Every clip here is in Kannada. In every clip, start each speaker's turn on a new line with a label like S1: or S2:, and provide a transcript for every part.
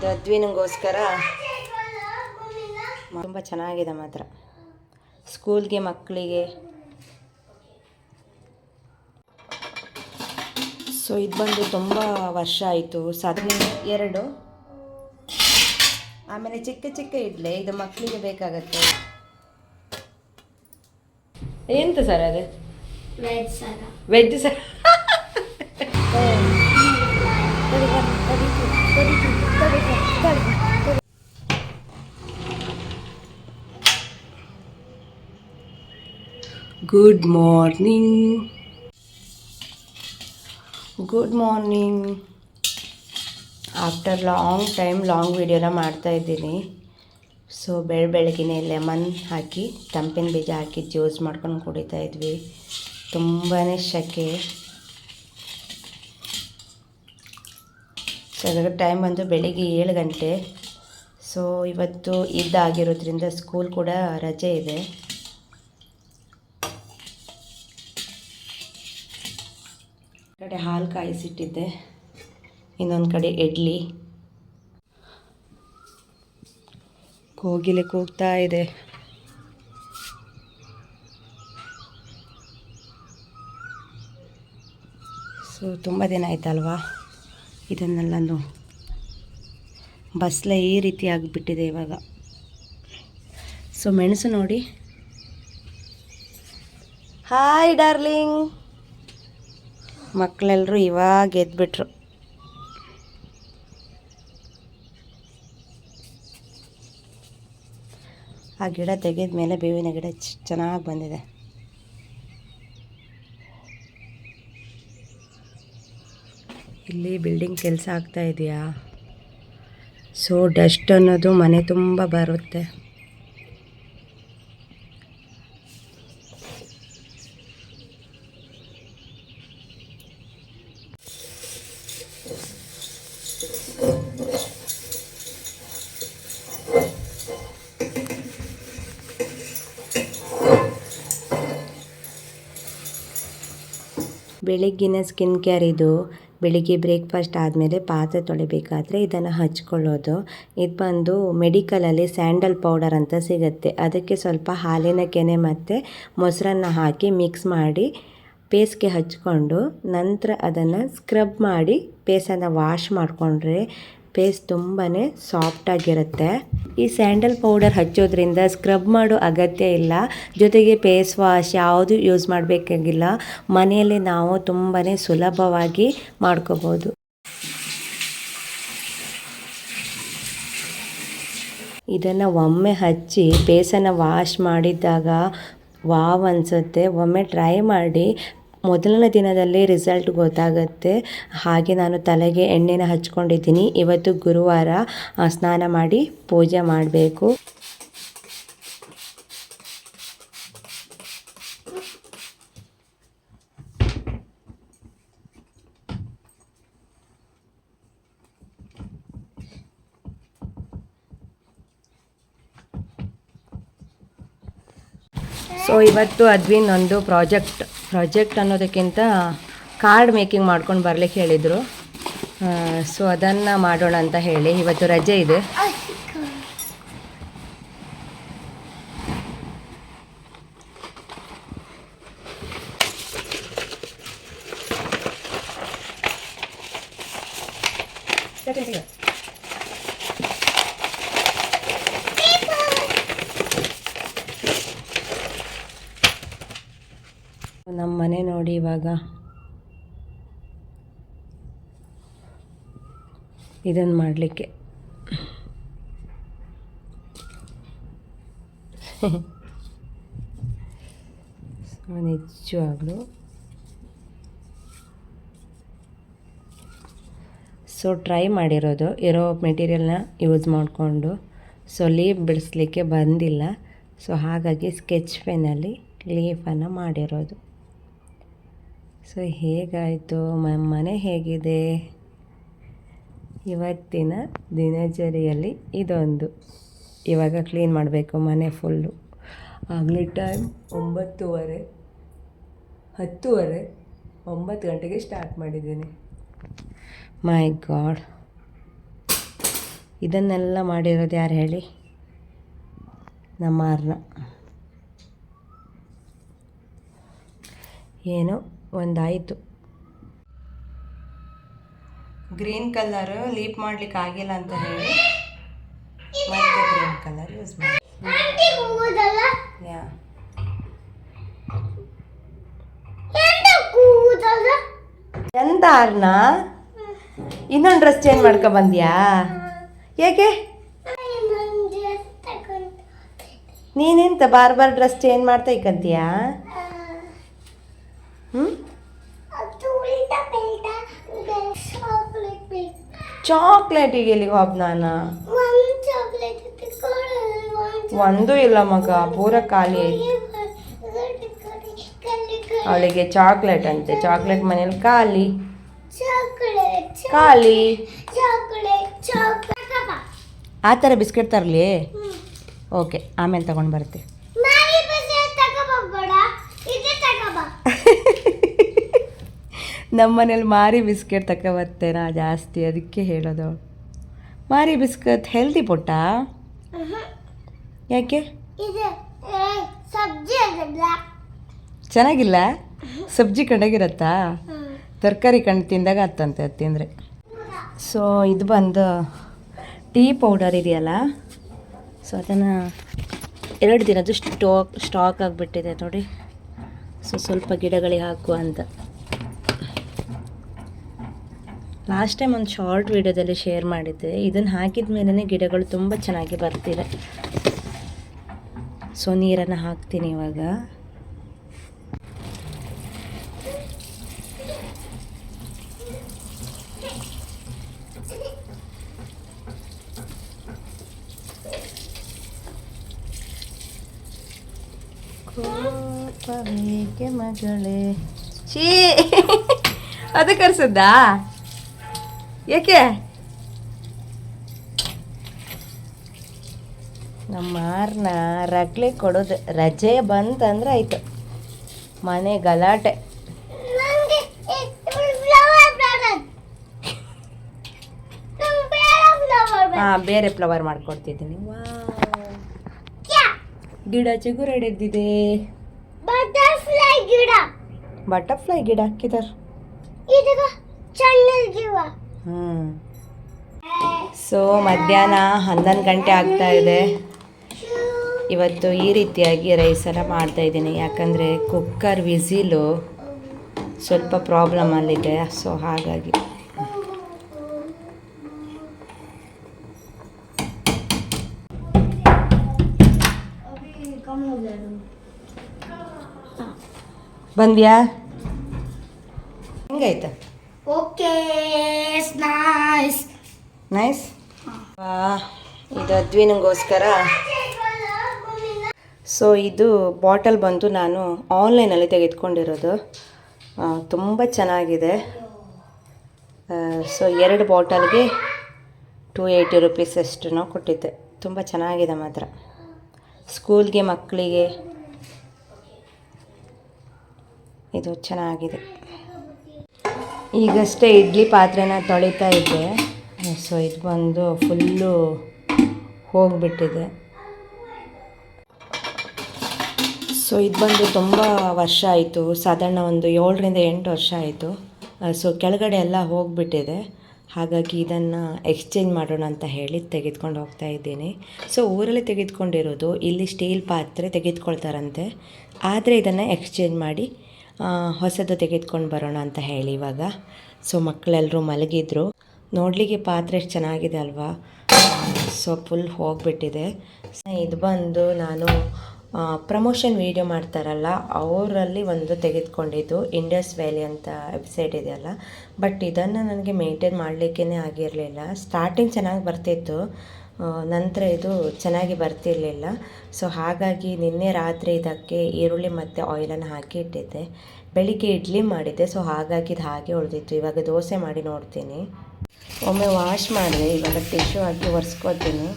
S1: ಇದು ಅದ್ವಿನಿಗೋಸ್ಕರ ತುಂಬ ಚೆನ್ನಾಗಿದೆ ಮಾತ್ರ. ಸ್ಕೂಲ್ಗೆ ಮಕ್ಕಳಿಗೆ. ಸೊ ಇದು ಬಂದು ತುಂಬ ವರ್ಷ ಆಯಿತು. ಸಾಧನೆ ಎರಡು. ಆಮೇಲೆ ಚಿಕ್ಕ ಚಿಕ್ಕ ಇಡ್ಲೆ ಇದು ಮಕ್ಕಳಿಗೆ ಬೇಕಾಗತ್ತೆ. ಎಂತ ಸರ್ ಅದು?
S2: Veg sir
S1: veg sir good morning good morning after long time long ವೀಡಿಯೋನ ಮಾಡ್ತಾ ಇದ್ದೀನಿ. ಸೊ ಬೆಳ ಬೆಳಗಿನೇ ಲೆಮನ್ ಹಾಕಿ, ತಂಪಿನ ಬೀಜ ಹಾಕಿ ಜ್ಯೂಸ್ ಮಾಡ್ಕೊಂಡು ಕುಡಿತಾ ಇದ್ವಿ. ತುಂಬಾ ಶೆಕೆ. ಅದಕ್ಕೆ ಟೈಮ್ ಬಂದು ಬೆಳಿಗ್ಗೆ ಏಳು ಗಂಟೆ. ಸೊ ಇವತ್ತು ಇದ್ದಾಗಿರೋದ್ರಿಂದ ಸ್ಕೂಲ್ ಕೂಡ ರಜೆ ಇದೆ. ಕಡೆ ಹಾಲು ಕಾಯಿಸಿಟ್ಟಿದ್ದೆ, ಇನ್ನೊಂದು ಕಡೆ ಇಡ್ಲಿ. ಕೋಗಿಲೆ ಕೂಗ್ತಾ ಇದೆ. ಸೊ ತುಂಬ ದಿನ ಆಯ್ತಲ್ವಾ? ಇದನ್ನೆಲ್ಲನು ಬಸ್ಲೆ ಈ ರೀತಿ ಆಗಿಬಿಟ್ಟಿದೆ ಇವಾಗ. ಸೊ ಮೆಣಸು ನೋಡಿ. Hi darling. ಮಕ್ಕಳೆಲ್ಲರೂ ಇವಾಗ ಎದ್ಬಿಟ್ರು. ಆ ಗಿಡ ತೆಗೆದ ಮೇಲೆ ಬೇವಿನ ಗಿಡ ಚೆನ್ನಾಗಿ ಬಂದಿದೆ. ಇಲ್ಲಿ ಬಿಲ್ಡಿಂಗ್ ಕೆಲಸ ಆಗ್ತಾ ಇದೆಯಾ? ಸೊ ಡಸ್ಟ್ ಅನ್ನೋದು ಮನೆ ತುಂಬ ಬರುತ್ತೆ. ಬೆಳಿಗ್ಗಿನ ಸ್ಕಿನ್ ಕೇರ್ ಇದು. ಬೆಳಿಗ್ಗೆ ಬ್ರೇಕ್ಫಾಸ್ಟ್ ಆದಮೇಲೆ ಪಾತ್ರೆ ತೊಳಿಬೇಕಾದ್ರೆ ಇದನ್ನು ಹಚ್ಕೊಳ್ಳೋದು. ಇದು ಬಂದು ಮೆಡಿಕಲಲ್ಲಿ ಸ್ಯಾಂಡಲ್ ಪೌಡರ್ ಅಂತ ಸಿಗುತ್ತೆ. ಅದಕ್ಕೆ ಸ್ವಲ್ಪ ಹಾಲಿನ ಕೆನೆ ಮತ್ತು ಮೊಸರನ್ನು ಹಾಕಿ ಮಿಕ್ಸ್ ಮಾಡಿ ಪೇಸ್ಗೆ ಹಚ್ಕೊಂಡು ನಂತರ ಅದನ್ನು ಸ್ಕ್ರಬ್ ಮಾಡಿ ಪೇಸನ್ನು ವಾಶ್ ಮಾಡಿಕೊಂಡ್ರೆ ಪೇಸ್ ತುಂಬಾ ಸಾಫ್ಟಾಗಿರುತ್ತೆ ಈ ಸ್ಯಾಂಡಲ್ ಪೌಡರ್ ಹಚ್ಚೋದ್ರಿಂದ ಸ್ಕ್ರಬ್ ಮಾಡೋ ಅಗತ್ಯ ಇಲ್ಲ. ಜೊತೆಗೆ ಫೇಸ್ ವಾಶ್ ಯಾವುದು ಯೂಸ್ ಮಾಡಬೇಕಾಗಿಲ್ಲ. ಮನೆಯಲ್ಲಿ ನಾವು ತುಂಬಾ ಸುಲಭವಾಗಿ ಮಾಡ್ಕೋಬೋದು. ಇದನ್ನು ಒಮ್ಮೆ ಹಚ್ಚಿ ಫೇಸನ್ನು ವಾಶ್ ಮಾಡಿದಾಗ ವಾವ್ ಅನಿಸುತ್ತೆ. ಒಮ್ಮೆ ಟ್ರೈ ಮಾಡಿ ಮೊದಲನೇ ದಿನದಲ್ಲಿ ರಿಸಲ್ಟ್ ಗೊತ್ತಾಗುತ್ತೆ. ಹಾಗೆ ನಾನು ತಲೆಗೆ ಎಣ್ಣೆನ ಹಚ್ಕೊಂಡಿದ್ದೀನಿ. ಇವತ್ತು ಗುರುವಾರ ಸ್ನಾನ ಮಾಡಿ ಪೂಜೆ ಮಾಡಬೇಕು. ಸೊ ಇವತ್ತು ಅದ್ವಿನ್ ಒಂದು ಪ್ರಾಜೆಕ್ಟ್ ಪ್ರಾಜೆಕ್ಟ್ ಅನ್ನೋದಕ್ಕಿಂತ ಕಾರ್ಡ್ ಮೇಕಿಂಗ್ ಮಾಡ್ಕೊಂಡು ಬರ್ಲಿಕ್ಕೆ ಹೇಳಿದರು. ಸೊ ಅದನ್ನು ಮಾಡೋಣ ಅಂತ ಹೇಳಿ. ಇವತ್ತು ರಜೆ ಇದೆ ನಮ್ಮ ಮನೆ ನೋಡಿ ಇವಾಗ ಇದನ್ನು ಮಾಡಲಿಕ್ಕೆ. ಸೊ, ನಿಜವಾಗ್ಲೂ. ಸೊ, ಟ್ರೈ ಮಾಡಿರೋದು. ಇರೋ ಮೆಟೀರಿಯಲ್ನ ಯೂಸ್ ಮಾಡಿಕೊಂಡು. ಸೊ ಲೀಫ್ ಬಿಡಿಸ್ಲಿಕ್ಕೆ ಬಂದಿಲ್ಲ. ಸೊ, ಹಾಗಾಗಿ ಸ್ಕೆಚ್ ಪೆನ್ನಲ್ಲಿ ಲೀಫನ್ನು ಮಾಡಿರೋದು. ಸೊ, ಹೇಗಾಯಿತು? ಮನೆ ಹೇಗಿದೆ? ಇವತ್ತಿನ ದಿನಚರಿಯಲ್ಲಿ ಇದೊಂದು. ಇವಾಗ ಕ್ಲೀನ್ ಮಾಡಬೇಕು, ಮನೆ ಫುಲ್ಲು ಆಗಲೇ ಟೈಮ್ ಒಂಬತ್ತುವರೆ, ಹತ್ತುವರೆ, ಒಂಬತ್ತು ಗಂಟೆಗೆ ಸ್ಟಾರ್ಟ್ ಮಾಡಿದ್ದೀನಿ. ಮೈ ಗಾಡ್ ಇದನ್ನೆಲ್ಲ ಮಾಡಿರೋದು ಯಾರು ಹೇಳಿ? ನಮ್ಮ ಅರ್ನ. ಏನೋ? ಒಂದಾಯಿತು. ಗ್ರೀನ್ ಕಲರ್ ಲೀಪ್ ಮಾಡ್ಲಿಕ್ಕೆ ಆಗಿಲ್ಲ ಅಂತ ಹೇಳಿ. ಮತ್ತೆ ಗ್ರೀನ್ ಕಲರ್ ಯೂಸ್ ಮಾಡಿ. ಯಾ ಎಂತ ಅರ್ಣ ಇನ್ನೊಂದು ಡ್ರೆಸ್ ಚೇಂಜ್ ಮಾಡ್ಕೊ ಬಂದ್ಯಾ? ಯಾಕೆ ನೀನೆಂತ ಬಾರ್ ಬಾರ್ ಡ್ರೆಸ್ ಚೇಂಜ್ ಮಾಡ್ತಾ ಇಕ್ಕಂತೀಯಾ? ಹ್ಞೂ ಚಾಕ್ಲೇಟಿಗೆ ಎಲ್ಲಿಗೆ ಹೋಗ್ನಾನ ಒಂದು ಇಲ್ಲ ಮಗ ಪೂರ ಖಾಲಿ ಅವಳಿಗೆ ಚಾಕ್ಲೇಟ್ ಅಂತೆ ಚಾಕ್ಲೇಟ್ ಮನೇಲಿ ಖಾಲಿ. ಖಾಲಿ. ಆ ಥರ ಬಿಸ್ಕೆಟ್ ತರಲಿ? ಓಕೆ ಆಮೇಲೆ ತಗೊಂಡು ಬರ್ತೆ. ನಮ್ಮ ಮನೇಲಿ ಮಾರಿ ಬಿಸ್ಕೆಟ್ ತಗೊಬರ್ತೇನಾ ಜಾಸ್ತಿ ಅದಕ್ಕೆ ಹೇಳೋದು. ಮಾರಿ ಬಿಸ್ಕೆಟ್ ಹೆಲ್ದಿ ಪುಟ್ಟ? ಯಾಕೆ? ಚೆನ್ನಾಗಿಲ್ಲ? ಸಬ್ಜಿ ಕಣ್ಣಗಿರತ್ತಾ ತರಕಾರಿ ಕಣ್ಣು ತಿಂದಾಗ ಹತ್ತಂತೆ ಅದು ತಿಂದರೆ. ಸೊ ಇದು ಬಂದು ಟೀ ಪೌಡರ್ ಇದೆಯಲ್ಲ? ಸೊ ಅದನ್ನು ಎರಡು ದಿನದ್ದು ಸ್ಟಾಕ್ ಸ್ಟಾಕ್ ಆಗಿಬಿಟ್ಟಿದೆ ನೋಡಿ. ಸೊ ಸ್ವಲ್ಪ ಗಿಡಗಳಿಗೆ ಹಾಕು ಅಂತ. ಲಾಸ್ಟ್ ಟೈಮ್ ಒಂದು ಶಾರ್ಟ್ ವಿಡಿಯೋದಲ್ಲಿ ಶೇರ್ ಮಾಡಿದ್ದೆ. ಇದನ್ನು ಹಾಕಿದ ಮೇಲೇ ಗಿಡಗಳು ತುಂಬ ಚೆನ್ನಾಗಿ ಬರ್ತಿದೆ. ಸೊ ನೀರನ್ನು ಹಾಕ್ತೀನಿ ಇವಾಗ. ಮಗಳೇ? ಛೀ! ಅದು ಕರ್ಸದ್ದಾ? ಯಾಕೆ? ನಮ್ಮ ಮಾರ್ನ ರಗ್ಲೆ ಕೊಡೋದು. ರಜೆ ಬಂತಂದ್ರೆ ಆಯ್ತು ಮನೆ ಗಲಾಟೆ. ಹಾ ಬೇರೆ ಫ್ಲವರ್ ಮಾಡ್ಕೊಡ್ತಿದ್ದೀನಿ. ಗಿಡ ಚಿಗುರಡೆದ್ದಿದೆ.
S2: ಬಟರ್ಫ್ಲೈ ಗಿಡ.
S1: ಬಟರ್ಫ್ಲೈ ಗಿಡ
S2: ಜೀವ.
S1: ಹ್ಞೂ ಸೊ ಮಧ್ಯಾಹ್ನ ಹನ್ನೊಂದು ಗಂಟೆ ಆಗ್ತಾ ಇದೆ. ಇವತ್ತು ಈ ರೀತಿಯಾಗಿ ರೈಸೆಲ್ಲ ಮಾಡ್ತಾ ಇದ್ದೀನಿ. ಯಾಕಂದರೆ ಕುಕ್ಕರ್ ವಿಸಿಲು ಸ್ವಲ್ಪ ಪ್ರಾಬ್ಲಮಲ್ಲಿದೆ ಸೊ ಹಾಗಾಗಿ. ಬಂದ್ಯಾ? ಇದು ಅದ್ವಿನಂಗೋಸ್ಕರ ಸೊ ಇದು ಬಾಟಲ್ ಬಂದು ನಾನು ಆನ್ಲೈನಲ್ಲಿ ತೆಗೆದುಕೊಂಡಿರೋದು. ತುಂಬ ಚೆನ್ನಾಗಿದೆ. ಸೊ ಎರಡು ಬಾಟಲ್ಗೆ ಟೂ ಏಯ್ಟಿ ರುಪೀಸ್ ಅಷ್ಟು ಕೊಟ್ಟಿದ್ದೆ. ತುಂಬ ಚೆನ್ನಾಗಿದೆ ಮಾತ್ರ. ಸ್ಕೂಲ್ಗೆ ಮಕ್ಕಳಿಗೆ ಇದು ಚೆನ್ನಾಗಿದೆ. ಈಗಷ್ಟೇ ಇಡ್ಲಿ ಪಾತ್ರೆನ ತೊಳಿತಾ ಇದ್ದೆ. ಸೊ ಇದು ಬಂದು ಫುಲ್ಲು ಹೋಗಿಬಿಟ್ಟಿದೆ. ಸೊ ಇದು ಬಂದು ತುಂಬ ವರ್ಷ ಆಯಿತು. ಸಾಧಾರಣ ಒಂದು ಏಳರಿಂದ ಎಂಟು ವರ್ಷ ಆಯಿತು. ಸೊ ಕೆಳಗಡೆ ಎಲ್ಲ ಹೋಗಿಬಿಟ್ಟಿದೆ. ಹಾಗಾಗಿ ಇದನ್ನು ಎಕ್ಸ್ಚೇಂಜ್ ಮಾಡೋಣ ಅಂತ ಹೇಳಿ ತೆಗೆದುಕೊಂಡು ಹೋಗ್ತಾ ಇದ್ದೀನಿ. ಸೊ ಊರಲ್ಲಿ ತೆಗೆದುಕೊಂಡಿರೋದು ಇಲ್ಲಿ ಸ್ಟೀಲ್ ಪಾತ್ರೆ ತೆಗೆದುಕೊಳ್ತಾರಂತೆ. ಆದರೆ ಇದನ್ನು ಎಕ್ಸ್ಚೇಂಜ್ ಮಾಡಿ ಹೊಸದು ತೆಗೆದುಕೊಂಡು ಬರೋಣ ಅಂತ ಹೇಳಿ ಇವಾಗ. ಸೊ ಮಕ್ಕಳೆಲ್ಲರೂ ಮಲಗಿದ್ರು. ನೋಡಲಿಕ್ಕೆ ಪಾತ್ರೆ ಎಷ್ಟು ಚೆನ್ನಾಗಿದೆ ಅಲ್ವಾ? ಸೊ ಫುಲ್ ಹೋಗಿಬಿಟ್ಟಿದೆ. ಇದು ಬಂದು ನಾನು ಪ್ರಮೋಷನ್ ವೀಡಿಯೋ ಮಾಡ್ತಾರಲ್ಲ, ಅವರಲ್ಲಿ ಒಂದು ತೆಗೆದುಕೊಂಡಿದ್ದು ಇಂಡಸ್ ವ್ಯಾಲಿ ಅಂತ ವೆಬ್ಸೈಟ್ ಇದೆಯಲ್ಲ ಬಟ್ ಇದನ್ನು ನನಗೆ ಮೇಂಟೈನ್ ಮಾಡಲಿಕ್ಕೇ ಆಗಿರಲಿಲ್ಲ. ಸ್ಟಾರ್ಟಿಂಗ್ ಚೆನ್ನಾಗಿ ಬರ್ತಿತ್ತು. ನಂತರ ಇದು ಚೆನ್ನಾಗಿ ಬರ್ತಿರಲಿಲ್ಲ. ಸೊ ಹಾಗಾಗಿ ನಿನ್ನೆ ರಾತ್ರಿ ಇದಕ್ಕೆ ಈರುಳ್ಳಿ ಮತ್ತು ಆಯಿಲನ್ನು ಹಾಕಿ ಇಟ್ಟಿದ್ದೆ. ಬೆಳಿಗ್ಗೆ ಇಡ್ಲಿ ಮಾಡಿದ್ದೆ. ಸೊ ಹಾಗಾಗಿ ಇದು ಹಾಗೆ ಉಳಿದಿತ್ತು. ಇವಾಗ ದೋಸೆ ಮಾಡಿ ನೋಡ್ತೀನಿ. ಒಮ್ಮೆ ವಾಶ್ ಮಾಡಿದೆ, ಇವಾಗ ಟಿಶ್ಯೂ ಹಾಕಿ ಒರೆಸ್ಕೊತೀನಿ.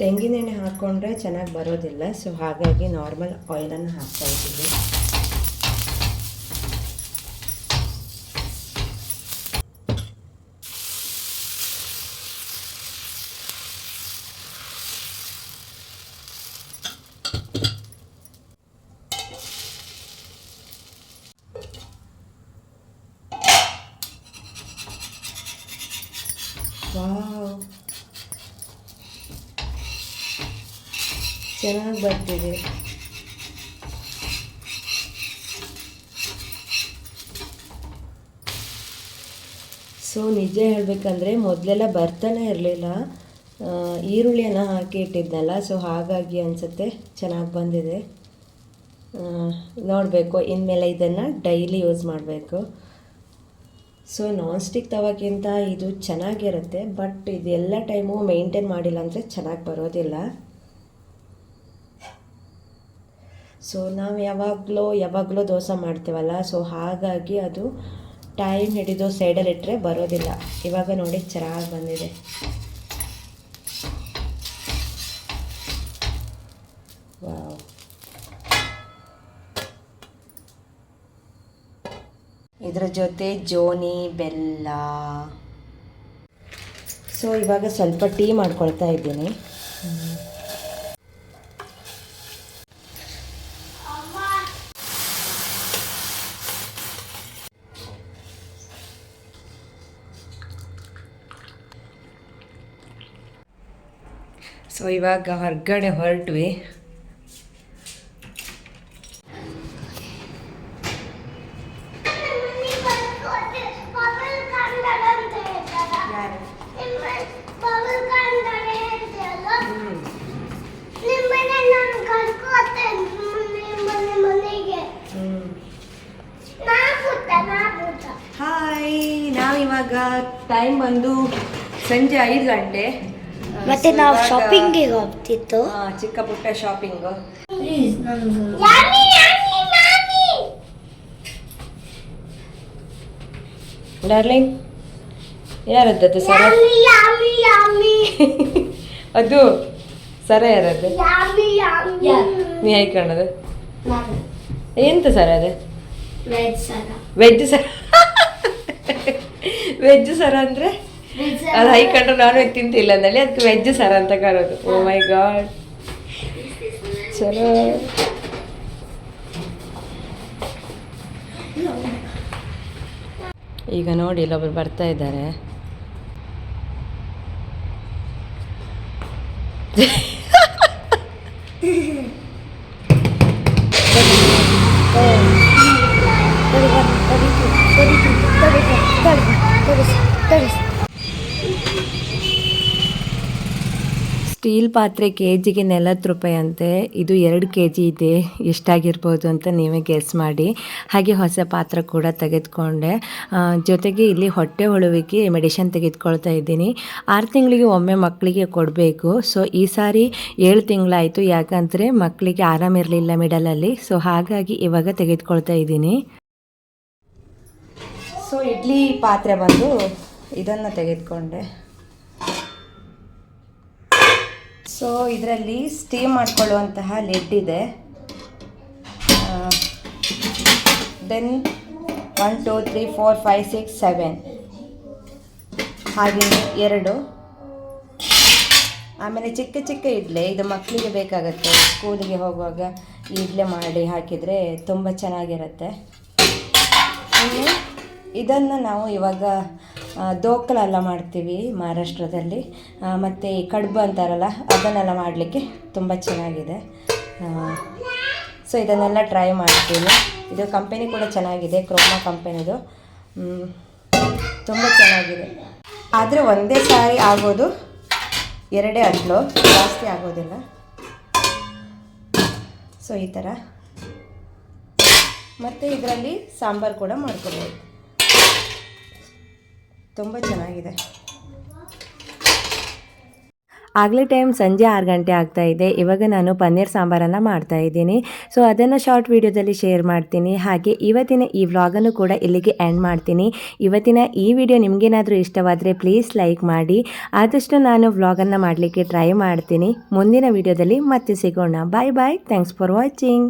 S1: ತೆಂಗಿನೆಣ್ಣೆ ಹಾಕ್ಕೊಂಡ್ರೆ ಚೆನ್ನಾಗಿ ಬರೋದಿಲ್ಲ ಸೊ ಹಾಗಾಗಿ ನಾರ್ಮಲ್ ಆಯಿಲನ್ನು ಹಾಕ್ತಾ ಇದ್ದೀವಿ ಚೆನ್ನಾಗಿ ಬರ್ತಿದೆ. ಸೊ ನಿಜ ಹೇಳಬೇಕಂದ್ರೆ ಮೊದಲೆಲ್ಲ ಬರ್ತಾನೆ ಇರಲಿಲ್ಲ. ಈರುಳ್ಳಿಯನ್ನು ಹಾಕಿ ಇಟ್ಟಿದ್ನಲ್ಲ ಸೊ ಹಾಗಾಗಿ ಅನಿಸುತ್ತೆ ಚೆನ್ನಾಗಿ ಬಂದಿದೆ. ನೋಡಬೇಕು, ಇನ್ಮೇಲೆ ಇದನ್ನು ಡೈಲಿ ಯೂಸ್ ಮಾಡಬೇಕು. ಸೊ ನಾನ್ ಸ್ಟಿಕ್ ತವಕ್ಕಿಂತ ಇದು ಚೆನ್ನಾಗಿರುತ್ತೆ ಬಟ್ ಇದೆಲ್ಲ ಟೈಮು ಮೇಂಟೈನ್ ಮಾಡಿಲ್ಲ ಅಂದರೆ ಚೆನ್ನಾಗಿ ಬರೋದಿಲ್ಲ. ಸೊ ನಾವು ಯಾವಾಗಲೂ ಯಾವಾಗಲೂ ದೋಸೆ ಮಾಡ್ತೀವಲ್ಲ ಸೊ ಹಾಗಾಗಿ ಅದು ಟೈಮ್ ಹಿಡಿದು ಸೈಡಲ್ಲಿ ಇಟ್ಟರೆ ಬರೋದಿಲ್ಲ. ಇವಾಗ ನೋಡಿ ಚೆನ್ನಾಗಿ ಬಂದಿದೆ. ವಾವ್ ಇದರ ಜೊತೆ ಜೋನಿ ಬೆಲ್ಲ. ಸೊ ಇವಾಗ ಸ್ವಲ್ಪ ಟೀ ಮಾಡ್ಕೊಳ್ತಾ ಇದ್ದೀನಿ. ಸೊ ಇವಾಗ ಹೊರಗಡೆ ಹೊರಟ್ವಿ. ಟೈಮ್ ಬಂದು ಸಂಜೆ ಐದು ಗಂಟೆ.
S2: ಮತ್ತೆ ನಾವು ಶಾಪಿಂಗ್ಗೆ ಹೋಗ್ತಿತ್ತು.
S1: ಆ, ಚಿಕ್ಕ ಪುಟ್ಟ ಶಾಪಿಂಗ್ ಡಾರ್ಲಿಂಗ್ ಯಾರದ್ದು ಸರ? ಅದು ಸರ ಯಾರದ್ದು? ನೀ ಹಾಯ್ಕೊಳ್ಳೋದು ಎಂತ ಸರ ಅದು?
S2: ವೆಜ್ ಸರ.
S1: ವೆಜ್ ಸರ ಅಂದ್ರೆ? ಅದು ಹೈಕೊಂಡ್ರೆ ನಾನ್ ವೆಜ್ ತಿಂತಿಲ್ಲ ಅಂದಲ್ಲಿ ಅದಕ್ಕೆ ವೆಜ್ ಸರ ಅಂತ ಕರೋದು. ಓ ಮೈ ಗಾಡ್ ಚಲೋ. ಈಗ ನೋಡಿ ಇಲ್ಲೊಬ್ರು ಬರ್ತಾ ಇದ್ದಾರೆ. ಸ್ಟೀಲ್ ಪಾತ್ರೆ ಕೆ ಜಿಗೆ ನಲವತ್ತು ರೂಪಾಯಿ ಅಂತೆ. ಇದು ಎರಡು ಕೆ ಜಿ ಇದೆ. ಎಷ್ಟಾಗಿರ್ಬೋದು ಅಂತ ನೀವೇ ಗೆಸ್ ಮಾಡಿ. ಹಾಗೆ ಹೊಸ ಪಾತ್ರೆ ಕೂಡ ತೆಗೆದುಕೊಂಡೆ. ಜೊತೆಗೆ ಇಲ್ಲಿ ಹೊಟ್ಟೆ ಹೊಳುವಿಗೆ ಮೆಡಿಷನ್ ತೆಗೆದುಕೊಳ್ತಾ ಇದ್ದೀನಿ. ಆರು ತಿಂಗಳಿಗೆ ಒಮ್ಮೆ ಮಕ್ಕಳಿಗೆ ಕೊಡಬೇಕು. ಸೊ ಈ ಸಾರಿ ಏಳು ತಿಂಗಳಾಯಿತು. ಯಾಕಂದರೆ ಮಕ್ಕಳಿಗೆ ಆರಾಮಿರಲಿಲ್ಲ ಮಿಡಲಲ್ಲಿ ಸೊ ಹಾಗಾಗಿ ಇವಾಗ ತೆಗೆದುಕೊಳ್ತಾ ಇದ್ದೀನಿ. ಸೊ ಇಡ್ಲಿ ಪಾತ್ರೆ ಬಂದು ಇದನ್ನು ತೆಗೆದುಕೊಂಡೆ. ಸೊ ಇದರಲ್ಲಿ ಸ್ಟೀಮ್ ಮಾಡಿಕೊಳ್ಳುವಂತಹ ಲೆಡ್ ಇದೆ. Then one two three four five six seven ಹಾಗೆ ಎರಡು. ಆಮೇಲೆ ಚಿಕ್ಕ ಚಿಕ್ಕ ಇಡ್ಲೆ, ಇದು ಮಕ್ಕಳಿಗೆ ಬೇಕಾಗುತ್ತೆ. ಸ್ಕೂಲಿಗೆ ಹೋಗುವಾಗ ಇಡ್ಲೆ ಮಾಡಿ ಹಾಕಿದರೆ ತುಂಬ ಚೆನ್ನಾಗಿರುತ್ತೆ. ಇದನ್ನು ನಾವು ಇವಾಗ ಆ, ದೋಕಲೆಲ್ಲ ಮಾಡ್ತೀವಿ ಮಹಾರಾಷ್ಟ್ರದಲ್ಲಿ. ಮತ್ತು ಈ ಕಡುಬು ಅಂತಾರಲ್ಲ ಅದನ್ನೆಲ್ಲ ಮಾಡಲಿಕ್ಕೆ ತುಂಬ ಚೆನ್ನಾಗಿದೆ. ಸೊ ಇದನ್ನೆಲ್ಲ ಟ್ರೈ ಮಾಡ್ತೀನಿ. ಇದು ಕಂಪೆನಿ ಕೂಡ ಚೆನ್ನಾಗಿದೆ ಕ್ರೋಮಾ ಕಂಪೆನಿದು ತುಂಬ ಚೆನ್ನಾಗಿದೆ. ಆದರೆ ಒಂದೇ ಸಾರಿ ಆಗೋದು ಎರಡೇ ಅಡ್ಲು ಜಾಸ್ತಿ ಆಗೋದಿಲ್ಲ. ಸೊ ಈ ಥರ ಮತ್ತು ಇದರಲ್ಲಿ ಸಾಂಬಾರು ಕೂಡ ಮಾಡ್ಕೋಬೋದು. ತುಂಬ ಚೆನ್ನಾಗಿದೆ. ಆಗಲೇ ಟೈಮ್ ಸಂಜೆ ಆರು ಗಂಟೆ ಆಗ್ತಾ ಇದೆ. ಇವಾಗ ನಾನು ಪನ್ನೀರ್ ಸಾಂಬಾರನ್ನು ಮಾಡ್ತಾ ಇದ್ದೀನಿ. ಸೊ ಅದನ್ನು ಶಾರ್ಟ್ ವಿಡಿಯೋದಲ್ಲಿ ಶೇರ್ ಮಾಡ್ತೀನಿ. ಹಾಗೆ ಇವತ್ತಿನ ಈ ವ್ಲಾಗನ್ನು ಕೂಡ ಇಲ್ಲಿಗೆ ಎಂಡ್ ಮಾಡ್ತೀನಿ. ಇವತ್ತಿನ ಈ ವಿಡಿಯೋ ನಿಮಗೇನಾದರೂ ಇಷ್ಟವಾದರೆ ಪ್ಲೀಸ್ ಲೈಕ್ ಮಾಡಿ. ಆದಷ್ಟು ನಾನು ವ್ಲಾಗನ್ನು ಮಾಡಲಿಕ್ಕೆ ಟ್ರೈ ಮಾಡ್ತೀನಿ. ಮುಂದಿನ ವಿಡಿಯೋದಲ್ಲಿ ಮತ್ತೆ ಸಿಗೋಣ. Bye bye thanks for watching